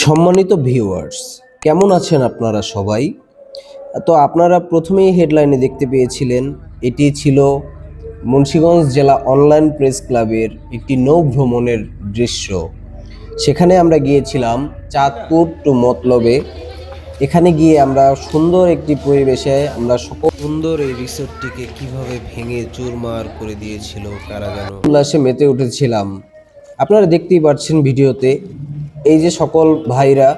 সম্মানিত ভিউয়ার্স কেমন আছেন আপনারা সবাই? তো আপনারা প্রথমেই হেডলাইনে দেখতে পেয়েছিলেন, এটি ছিল মুন্সিগঞ্জ জেলা অনলাইন প্রেস ক্লাবের একটি নৌ ভ্রমণের দৃশ্য। সেখানে আমরা গিয়েছিলাম চাঁদপুর টু মতলবে। এখানে গিয়ে আমরা সুন্দর একটি পরিবেশে আমরা সুন্দর এই রিসোর্টটিকে কীভাবে ভেঙে চুরমার করে দিয়েছিল, কারা যেন উল্লাসে মেতে উঠেছিলাম। আপনারা দেখতেই পাচ্ছেন ভিডিওতে এই যে সকল ভাইরা,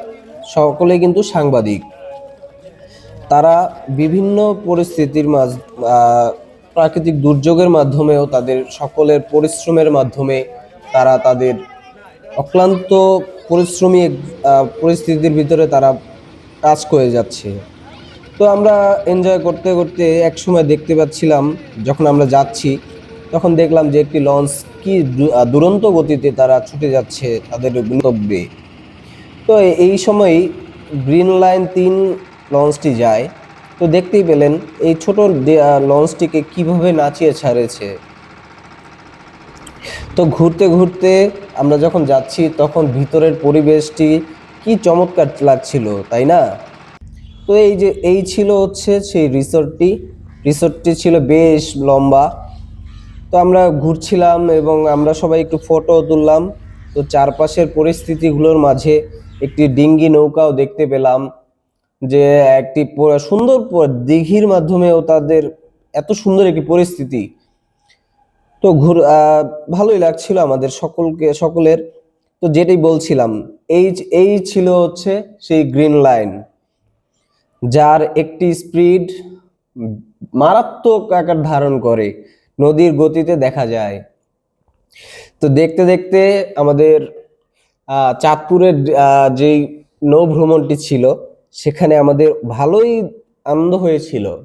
সকলে কিন্তু সাংবাদিক। তারা বিভিন্ন পরিস্থিতির মাঝ প্রাকৃতিক দুর্যোগের মাধ্যমেও তাদের সকলের পরিশ্রমের মাধ্যমে তারা তাদের অক্লান্ত পরিশ্রমী পরিস্থিতির ভিতরে তারা কাজ করে যাচ্ছে। তো আমরা এনজয় করতে করতে একসময় দেখতে পাচ্ছিলাম, যখন আমরা যাচ্ছি, তখন দেখলাম যে একটি লঞ্চ কি দুরন্ত গতিতে তারা ছুটে যাচ্ছে তাদের গন্তব্যে। তো এই সময় গ্রিন লাইন তিন লঞ্চটি যায়। তো দেখতেই পেলেন এই ছোট লঞ্চটিকে কীভাবে নাচিয়ে ছাড়েছে। তো ঘুরতে ঘুরতে আমরা যখন যাচ্ছি, তখন ভিতরের পরিবেশটি কি চমৎকার লাগছিল, তাই না? তো এই যে, এই ছিল হচ্ছে সেই রিসোর্টটি। রিসোর্টটি ছিল বেশ লম্বা। তো আমরা ঘুরছিলাম এবং আমরা সবাই একটু ফটো তুললাম। তো চারপাশের পরিস্থিতিগুলোর মাঝে একটি ডিঙ্গি নৌকাও দেখতে পেলাম যে একটি সুন্দর দিঘির মাধ্যমেও তাদের এত সুন্দর একটি পরিস্থিতি। তো ঘুর ভালোই লাগছিল আমাদের সকলকে, সকলের। তো যেটাই বলছিলাম, এই এই ছিল হচ্ছে সেই গ্রিন লাইন, যার একটি স্পিড মারাত্মক আকার ধারণ করে, নদীর গতিতে দেখা যায়। তো দেখতে দেখতে আমাদের চাঁদপুরের যেই নৌ ভ্রমণটি ছিল, সেখানে আমাদের ভালোই আনন্দ হয়েছিল।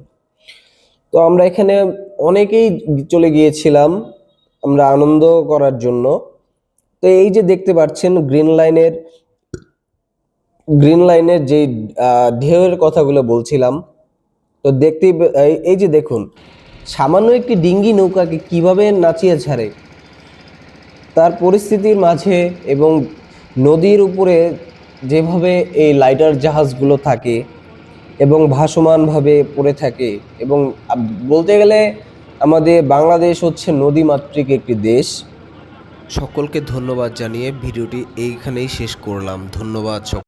তো আমরা এখানে অনেকেই চলে গিয়েছিলাম আমরা আনন্দ করার জন্য। তো এই যে দেখতে পাচ্ছেন, গ্রিন লাইনের গ্রিন লাইনের যে ঢেউয়ের কথাগুলো বলছিলাম, তো এই- এই যে দেখুন, সামান্য একটি ডিঙ্গি নৌকাকে কীভাবে নাচিয়ে ছাড়ে, তার পরিস্থিতির মাঝে এবং নদীর উপরে যেভাবে এই লাইটার জাহাজগুলো থাকে এবং ভাসমানভাবে পড়ে থাকে এবং বলতে গেলে আমাদের বাংলাদেশ হচ্ছে নদীমাতৃক একটি দেশ। সকলকে ধন্যবাদ জানিয়ে ভিডিওটি এইখানেই শেষ করলাম। ধন্যবাদ